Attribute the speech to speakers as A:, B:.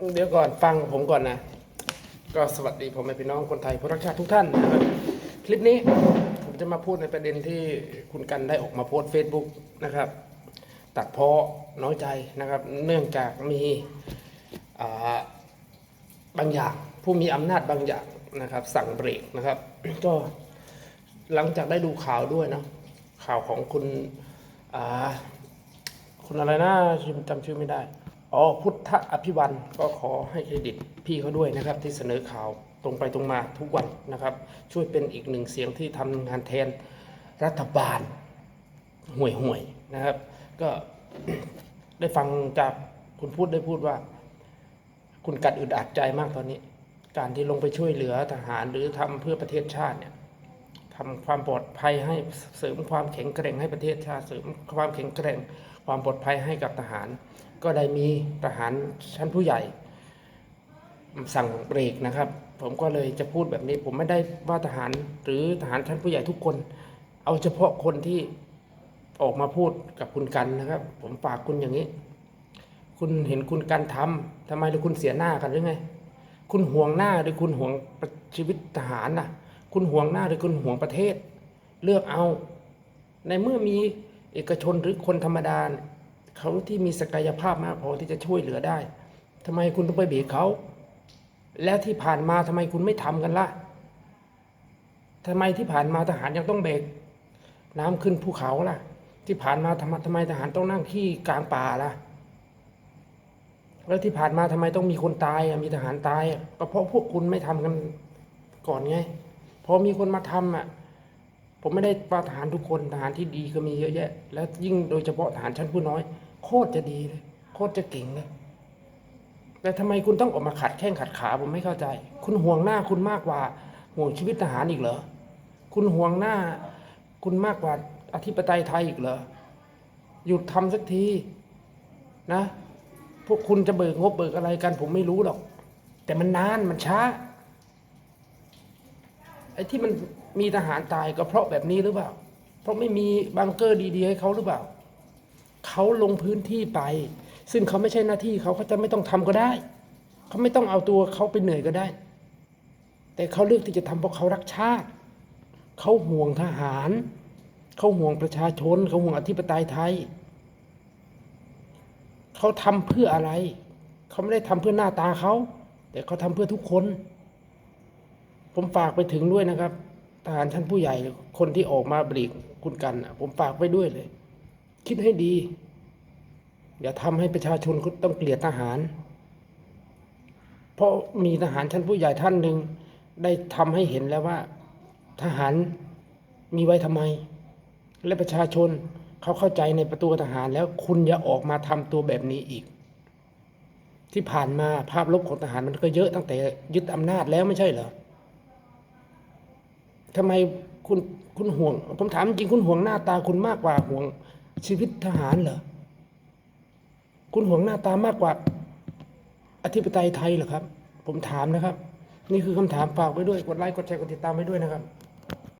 A: เดี๋ยวก่อนฟังผมก่อนนะ ก็สวัสดีผมเป็นพี่น้องคนไทยผู้รักชาติทุกท่านนะครับคลิปนี้ผมจะมาพูดในประเด็นที่คุณกันได้ออกมาโพสต์เฟซบุ๊กนะครับ ตัดเพาะน้อยใจนะครับ เนื่องจากมีาบางอย่างผู้มีอำนาจบางอย่างนะครับ สั่งเบรกนะครับ ก็หลังจากได้ดูข่าวด้วยเนาะข่าวของคุณคุณอะไรนะจำชื่อไม่ได้ อ๋อพุทธอภิวันก็ขอให้เครดิตพี่เขาด้วยนะครับ ที่เสนอข่าวตรงไปตรงมาทุกวันนะครับ ช่วยเป็นอีกหนึ่งเสียงที่ทำงานแทนรัฐบาลห่วยห่วยๆนะครับ ก็ได้ฟังจากคุณพูดได้พูดว่า คุณกัดอึดอัดใจมากตอนนี้ การที่ลงไปช่วยเหลือทหารหรือทำเพื่อประเทศชาติเนี่ย ทำความปลอดภัยให้เสริมความแข็งแกร่งให้ประเทศชาติเสริมความแข็งแกร่ง ความปลอดภัยให้กับทหาร ก็ได้มีทหารชั้นผู้ใหญ่ สั่งเบรกนะครับ ผมก็เลยจะพูดแบบนี้ ผมไม่ได้ว่าทหารหรือทหารชั้นผู้ใหญ่ทุกคน เอาเฉพาะคนที่ออกมาพูดกับคุณกันนะครับ ผมฝากคุณอย่างนี้ คุณเห็นคุณกันทำทำไมหรือคุณเสียหน้ากันหรือไงคุณห่วงหน้าหรือคุณห่วงชีวิตทหารน่ะ คุณห่วงหน้าหรือคุณห่วงประเทศ เลือกเอา ในเมื่อมีเอกชนหรือคนธรรมดาเขาที่มีศักยภาพมากพอที่จะช่วยเหลือได้ทำไมคุณต้องไปเบียดเขา แล้วที่ผ่านมาทำไมคุณไม่ทำกันล่ะทำไมที่ผ่านมาทหารยังต้องเบรกน้ำขึ้นภูเขาล่ะ ที่ผ่านมาทำไมทำไมทหารต้องนั่งขี้กลางป่าล่ะ แล้วที่ผ่านมาทำไมต้องมีคนตายมีทหารตายก็เพราะพวกคุณไม่ทำกันก่อนไง พอมีคนมาทำอะ ผมไม่ได้ว่าทหารทุกคนทหารที่ดีก็มีเยอะแยะ แล้วยิ่งโดยเฉพาะทหารชั้นผู้น้อย โคตรจะดีเลยโคตรจะเก่งเลยแต่ทำไมคุณต้องออกมาขัดแข้งขัดขาผมไม่เข้าใจ คุณห่วงหน้าคุณมากกว่าห่วงชีวิตทหารอีกเหรอคุณห่วงหน้า คุณมากกว่าอธิปไตยไทยอีกเหรอหยุดทำสักทีนะ พวกคุณจะเบิกงบเบิกอะไรกัน ผมไม่รู้หรอก แต่มันนานมันช้า อ้ที่มันมีทหารตายก็เพราะแบบนี้หรือเปล่า เพราะไม่มีบังเกอร์ดีๆให้เขาหรือเปล่า เขาลงพื้นที่ไป ซึ่งเขาไม่ใช่หน้าที่เขาเขาจะไม่ต้องทำก็ได้ เขาไม่ต้องเอาตัวเขาไปเหนื่อยก็ได้ แต่เขาเลือกที่จะทำเพราะเขารักชาติ เขาห่วงทหาร เขาห่วงประชาชน เขาห่วงอธิปไตยไทย เขาทำเพื่ออะไร เขาไม่ได้ทำเพื่อหน้าตาเขา แต่เขาทำเพื่อทุกคน ผมฝากไปถึงด้วยนะครับทหารชั้นผู้ใหญ่คนที่ออกมาบรีกคุณกันผมฝากไปด้วยเลย คิดให้ดี อย่าทำให้ประชาชนต้องเกลียดทหาร เพราะมีทหารชั้นผู้ใหญ่ท่านหนึ่งได้ทำให้เห็นแล้วว่า ทหารมีไว้ทำไม และประชาชนเขาเข้าใจในประตูทหารแล้วคุณอย่าออกมาทำตัวแบบนี้อีก ที่ผ่านมาภาพลบของทหารมันก็เยอะตั้งแต่ยึดอำนาจแล้วไม่ใช่เหรอ ทำไมคุณคุณห่วง ผมถามจริงคุณห่วงหน้าตาคุณมากกว่าห่วงชีวิตทหารเหรอคุณห่วงหน้าตามากกว่าอธิปไตยไทยเหรอครับ ผมถามนะครับ นี่คือคำถามฝากไว้ด้วยกดไลค์กดแชร์กดติดตามไว้ด้วยนะครับ